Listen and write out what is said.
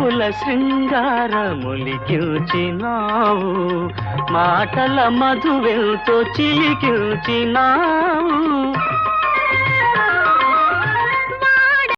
చూపుల శృంగారములికిల్చినావు మాటల మధువెల్తో చిలికిల్చినావు